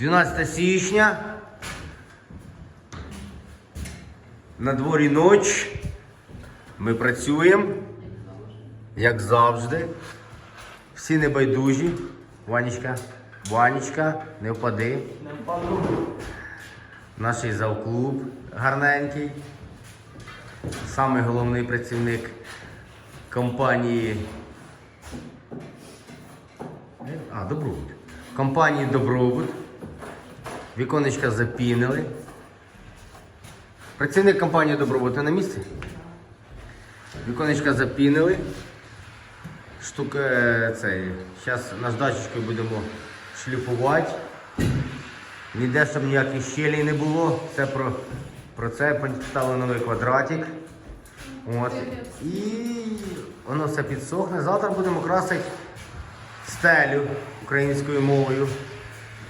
12 січня. На дворі ніч. Ми працюємо, як завжди. Всі небайдужі. Ванечка, Ванечка, не впади. Не впаду. Наш завклуб гарненький. Самий головний працівник компанії. А, Добробут. Компанії Добробут. Віконечка запінили. Працівник компанії Добробут ти на місці? Віконечка запінили. Штука е, цей. Зараз наждачечкою будемо шліфувати. Ніде, щоб ніяких щелей не було. Це про, про це поставили новий квадратик. От. І воно все підсохне. Завтра будемо красити стелю українською мовою.